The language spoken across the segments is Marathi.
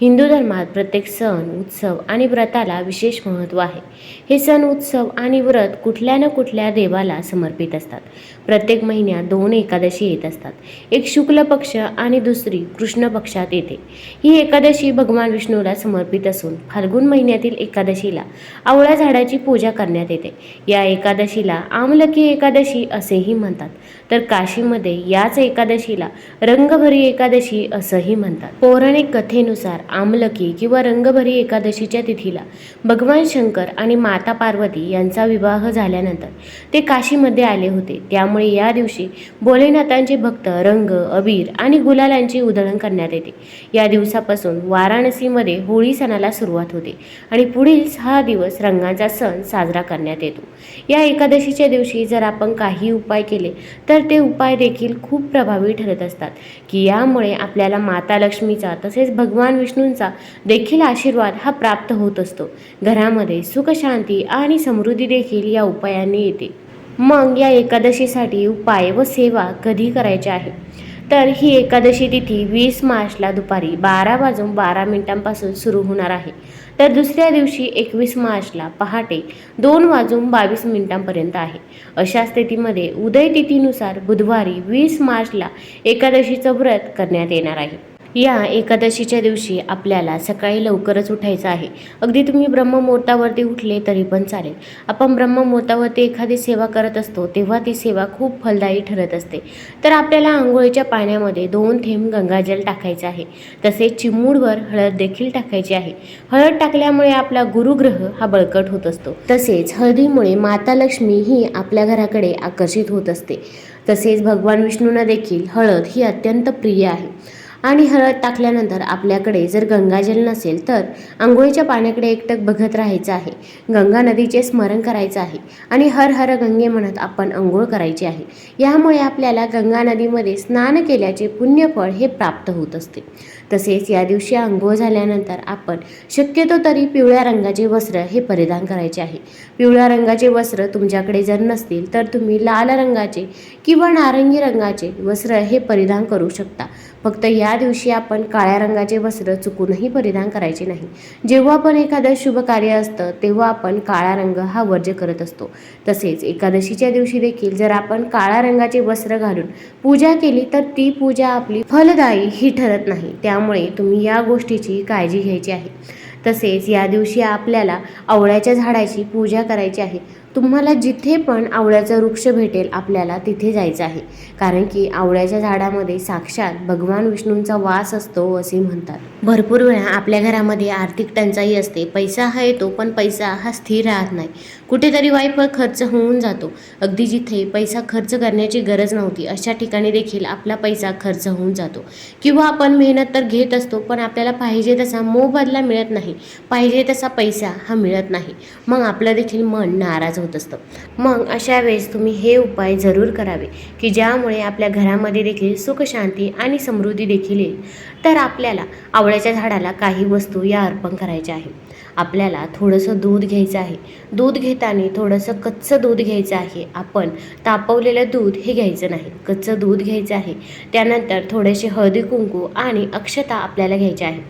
हिंदू धर्मात प्रत्येक सण उत्सव आणि व्रताला विशेष महत्त्व आहे. हे सण उत्सव आणि व्रत कुठल्या ना कुठल्या देवाला समर्पित असतात. प्रत्येक महिन्यात दोन एकादशी येत असतात. एक शुक्ल पक्ष आणि दुसरी कृष्ण पक्षात येते. ही एकादशी भगवान विष्णूला समर्पित असून फाल्गुन महिन्यातील एकादशीला आवळा झाडाची पूजा करण्यात येते. या एकादशीला आमलकी एकादशी असेही म्हणतात. तर काशीमध्ये याच एकादशीला रंगभरी एकादशी असंही म्हणतात. पौराणिक कथेनुसार आमलकी किंवा रंगभरी एकादशीच्या तिथीला भगवान शंकर आणि माता पार्वती यांचा विवाह झाल्यानंतर ते काशीमध्ये आले होते. त्यामुळे या दिवशी भोलेनाथांचे भक्त रंग अबीर आणि गुलालांची उधळण करण्यात येते. या दिवसापासून वाराणसीमध्ये होळी सणाला सुरुवात होते आणि पुढील सहा दिवस रंगांचा सण साजरा करण्यात येतो. या एकादशीच्या दिवशी जर आपण काही उपाय केले तर ते उपाय देखील खूप प्रभावी ठरत असतात की यामुळे आपल्याला माता लक्ष्मीचा तसेच भगवान विष्णू विष्णूंचा देखील आशीर्वाद हा प्राप्त होत असतो. घरामध्ये सुखशांती आणि समृद्धी देखील या उपायांनी येते. मग या एकादशीसाठी उपाय व सेवा कधी करायच्या आहे तर ही एकादशी तिथी वीस मार्चला दुपारी बारा वाजून बारा मिनिटांपासून सुरू होणार आहे. तर दुसऱ्या दिवशी एकवीस मार्चला पहाटे दोन वाजून बावीस मिनिटांपर्यंत आहे. अशा स्थितीमध्ये उदय तिथीनुसार बुधवारी वीस मार्चला एकादशीचं व्रत करण्यात येणार आहे. या एकादशीच्या दिवशी आपल्याला सकाळी लवकरच उठायचं आहे. अगदी तुम्ही ब्रह्ममुहूर्तावरती उठले तरी पण चालेल. आपण ब्रह्ममुहूर्तावरती एखादी सेवा करत असतो तेव्हा ती सेवा खूप फलदायी ठरत असते. तर आपल्याला आंघोळीच्या पाण्यामध्ये दोन थेंब गंगाजल टाकायचं आहे. तसेच चिमूडवर हळद देखील टाकायची आहे. हळद टाकल्यामुळे आपला गुरुग्रह हा बळकट होत असतो. तसेच हळदीमुळे माता लक्ष्मी ही आपल्या घराकडे आकर्षित होत असते. तसेच भगवान विष्णूंना देखील हळद ही अत्यंत प्रिय आहे. आणि हळद टाकल्यानंतर आपल्याकडे जर गंगाजल नसेल तर आंघोळीच्या पाण्याकडे एकटक बघत राहायचं आहे. गंगा नदीचे स्मरण करायचं आहे आणि हर हर गंगे म्हणत आपण आंघोळ करायची आहे. यामुळे आपल्याला गंगा नदीमध्ये स्नान केल्याचे पुण्यफळ हे प्राप्त होत असते. तसेच या दिवशी आंघोळ झाल्यानंतर आपण शक्यतो तरी पिवळ्या रंगाचे वस्त्र हे परिधान करायचे आहे. पिवळ्या रंगाचे वस्त्र तुमच्याकडे जर नसतील तर तुम्ही लाल रंगाचे किंवा नारंगी रंगाचे वस्त्र हे परिधान करू शकता. फक्त या दिवशी आपण काळ्या रंगाचे वस्त्र चुकूनही परिधान करायचे नाही. जेव्हा पण एखादं शुभ कार्य असतं तेव्हा आपण काळा रंग हा वर्ज्य करत असतो. तसेच एकादशीच्या दिवशी देखील जर आपण काळ्या रंगाचे वस्त्र घालून पूजा केली तर ती पूजा आपली फलदायी ही ठरत नाही. त्यामुळे तुम्ही या गोष्टीची काळजी घ्यायची आहे. तसेच या दिवशी आपल्याला आवळ्याच्या झाडाची पूजा करायची आहे. तुम्हाला जिथे पण आवळ्याचं वृक्ष भेटेल आपल्याला तिथे जायचं आहे. कारण की आवळ्याच्या झाडामध्ये साक्षात भगवान विष्णूंचा वास असतो असे म्हणतात. भरपूर वेळा आपल्या घरामध्ये आर्थिक टंचाई असते. पैसा हा येतो पण पैसा हा स्थिर राहत नाही. कुठेतरी वाईफळ खर्च होऊन जातो. अगदी जिथे पैसा खर्च करण्याची गरज नव्हती अशा ठिकाणी देखील आपला पैसा खर्च होऊन जातो. किंवा आपण मेहनत तर घेत असतो पण आपल्याला पाहिजे तसा मोबदला मिळत नाही. पाहिजे तसा पैसा हा मिळत नाही. मग आपलं देखील मन नाराज होत असतं. मग अशा वेळेस तुम्ही हे उपाय जरूर करावे की ज्यामुळे आपल्या घरामध्ये देखील सुखशांती आणि समृद्धी देखील येईल. तर आपल्याला आवळ्याच्या झाडाला काही वस्तू या अर्पण करायच्या आहे आपल्याला थोडंसं दूध घ्यायचं आहे. दूध घेताना थोडंसं कच्चं दूध घ्यायचं आहे. आपण तापवलेलं दूध हे घ्यायचं नाही. कच्चं दूध घ्यायचं आहे. त्यानंतर थोडेसे हळदी कुंकू आणि अक्षता आपल्याला घ्यायच्या आहे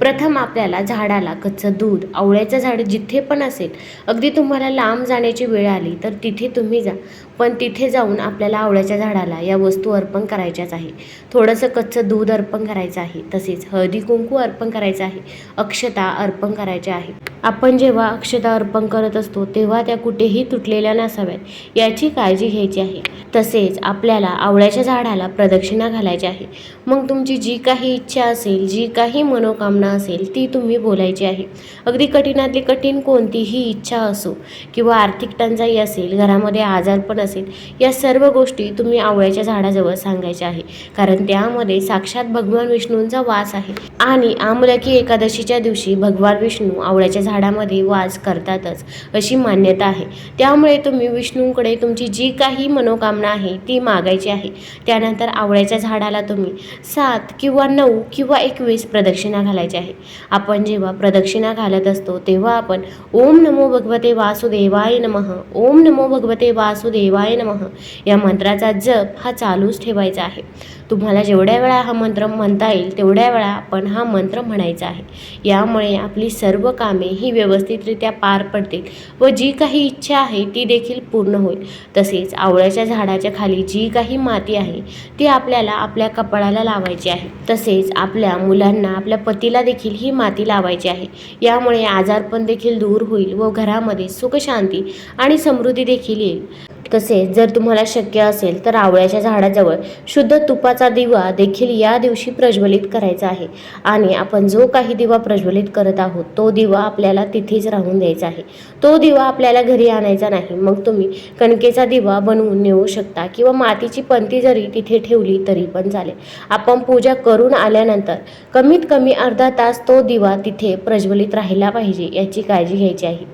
प्रथम आपल्याला झाडाला कच्चं दूध आवळ्याचं झाड जिथे पण असेल अगदी तुम्हाला लांब जाण्याची वेळ आली तर तिथे तुम्ही जा. पण तिथे जाऊन आपल्याला आवळ्याच्या झाडाला या वस्तू अर्पण करायच्याच आहे. थोडंसं कच्चं दूध अर्पण करायचं आहे. तसेच हळदी कुंकू अर्पण करायचं आहे. अक्षता अर्पण करायच्या आहे. आपण जेव्हा अक्षता अर्पण करत असतो तेव्हा त्या कुठेही तुटलेल्या नसाव्यात. याची काळजी घ्यायची आहे. तसेच आपल्याला आवळ्याच्या झाडाला प्रदक्षिणा घालायची आहे. मग तुमची जी काही इच्छा असेल जी काही मनोकामना असेल ती तुम्ही बोलायची आहे. अगदी कठीणातली कठीण कोणतीही इच्छा असो किंवा आर्थिक टंचाई असेल घरामध्ये आजारपण असेल. या सर्व गोष्टी तुम्ही आवळ्याच्या झाडाजवळ सांगायच्या आहे. कारण त्यामध्ये साक्षात भगवान विष्णूंचा वास आहे. आणि आमलकी एकादशीच्या दिवशी भगवान विष्णू आवळ्याच्या झाडामध्ये वास करतातच अशी मान्यता आहे. त्यामुळे तुम्ही विष्णूंकडे तुमची जी काही मनोकामना आहे ती मागायची आहे. त्यानंतर आवळ्याच्या झाडाला तुम्ही सात किंवा नऊ किंवा एकवीस प्रदक्षिणा घालायची आहे. आपण जेव्हा प्रदक्षिणा घालत असतो तेव्हा आपण ओम नमो भगवते वासुदेवाय नमः. ओम नमो भगवते वासुदेवाय शिवाय नमः. या मंत्राचा जप हा चालूच ठेवायचा आहे. तुम्हाला जेवढ्या वेळा हा मंत्र म्हणता येईल तेवढ्या वेळा आपण हा मंत्र म्हणायचा आहे. यामुळे आपली सर्व कामे ही व्यवस्थितरित्या पार पडतील व जी काही इच्छा आहे ती देखील पूर्ण होईल. तसेच आवळ्याच्या झाडाच्या खाली जी काही माती आहे ती आपल्याला आपल्या कपाळाला लावायची आहे. तसेच आपल्या मुलांना आपल्या पतीला देखील ही माती लावायची आहे. यामुळे आजारपण देखील दूर होईल व घरामध्ये सुखशांती आणि समृद्धी देखील येईल. तसेच जर तुम्हाला शक्य असेल तर आवळ्याच्या झाडाजवळ शुद्ध तुपाचा दिवा देखील या दिवशी प्रज्वलित करायचा आहे. आणि आपण जो काही दिवा प्रज्वलित करत आहोत तो दिवा आपल्याला तिथेच राहून द्यायचा आहे. तो दिवा आपल्याला घरी आणायचा नाही. मग तुम्ही कणकेचा दिवा बनवून नेऊ शकता किंवा मातीची पंती जरी तिथे ठेवली तरी पण चालेल. आपण पूजा करून आल्यानंतर कमीत कमी अर्धा तास तो दिवा तिथे प्रज्वलित राहिला पाहिजे याची काळजी घ्यायची आहे.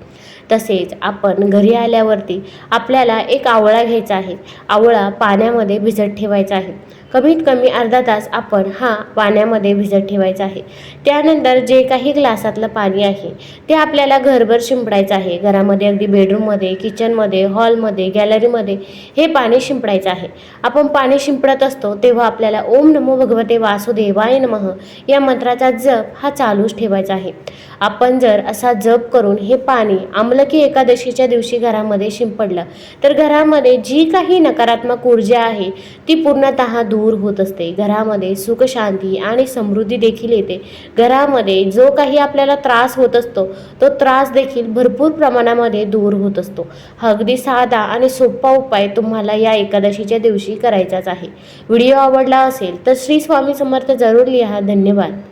तसेच आपण घरी आल्यावरती आपल्याला एक आवळा घ्यायचा आहे. आवळा पाण्यामध्ये भिजत ठेवायचा आहे. कमीत कमी अर्धा तास आपण हा पाण्यामध्ये भिजत ठेवायचा आहे. त्यानंतर जे काही ग्लासातलं पाणी आहे ते आपल्याला घरभर शिंपडायचं आहे. घरामध्ये अगदी बेडरूममध्ये किचनमध्ये हॉलमध्ये गॅलरीमध्ये हे पाणी शिंपडायचं आहे. आपण पाणी शिंपडत असतो तेव्हा आपल्याला ओम नमो भगवते वासुदेवाय नमः या मंत्राचा जप हा चालूच ठेवायचा आहे. आपण जर असा जप करून हे पाणी आम्ल की एकादशीच्या दिवशी घरामध्ये शिंपडलं तर घरामध्ये जी काही नकारात्मक ऊर्जा आहे ती पूर्णतः दूर होत असते. घरामध्ये सुख शांती आणि समृद्धी देखील येते. घरामध्ये जो काही आपल्याला त्रास होत असतो तो त्रास देखील भरपूर प्रमाणामध्ये दूर होत असतो. अगदी साधा आणि सोपा उपाय तुम्हाला या एकादशीच्या दिवशी करायचाच आहे. व्हिडिओ आवडला असेल तर श्री स्वामी समर्थ जरूर लिहा. धन्यवाद.